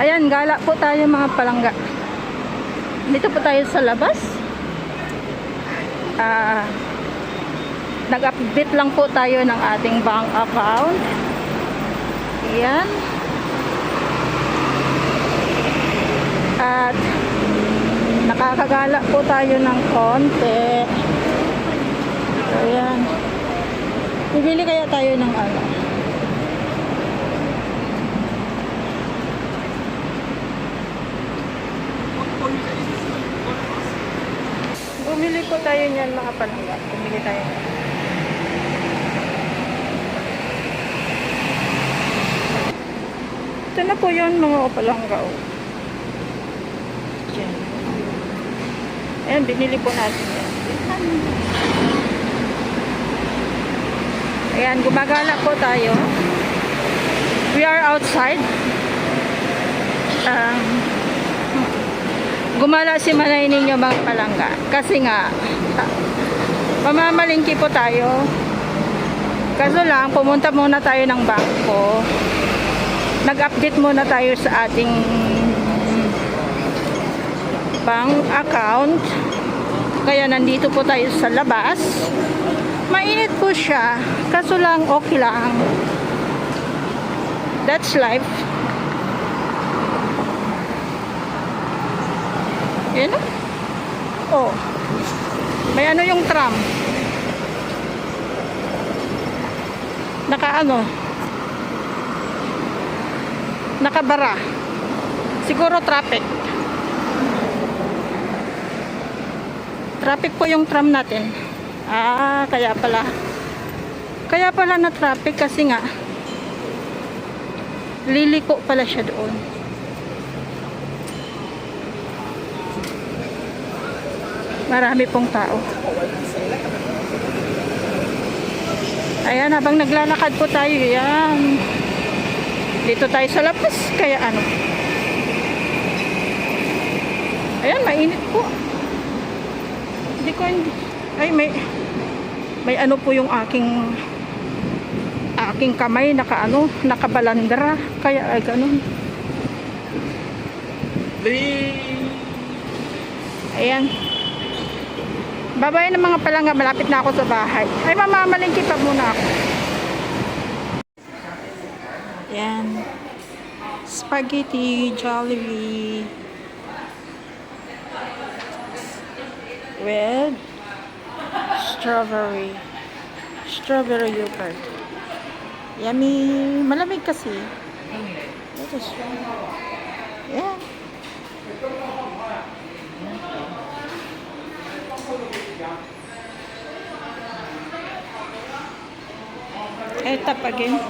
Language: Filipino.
Ayan, gala po tayo mga palangga. Dito po tayo sa labas. Ah, nag-update lang po tayo ng ating bank account. Ayan. At nakakagala po tayo ng konti. Ayan. Bibili kaya tayo ng ano? Bumili po tayo niyan mga palangga. Bumili tayo. Ito na po yun mga palangga. oh. Ayan, binili po natin yan. Ayan, gumagala po tayo. We are outside. Gumala si Manay ninyo mga palangga. Kasi nga, pamamalingki po tayo. Kaso lang, pumunta muna tayo ng bangko. Nag-update muna tayo sa ating bank account. Kaya nandito po tayo sa labas. Mainit po siya. Kaso lang, okay lang. That's life. Yan. Oh. May ano yung tram. Naka ano. Nakabara. Siguro traffic. Traffic po yung tram natin. Ah, kaya pala. Kaya pala na traffic kasi nga liliko pala siya doon. Marami pong tao. Ayan, habang naglalakad po tayo, yan. Dito tayo sa labas, kaya ano. Ayan, mainit po. Hindi ko, hindi. Ay, may, may ano po yung aking, aking kamay, naka ano, nakabalandra. Kaya, ay, ganun. Ayan. Babay ng mga palangga, malapit na ako sa bahay. Ay, mamamalingki pa muna ako. Ayan. Spaghetti, Jollibee. With strawberry. Strawberry yogurt. Yummy. Malamig kasi. Ito siya. Ayan. É, tá, Etapa Game.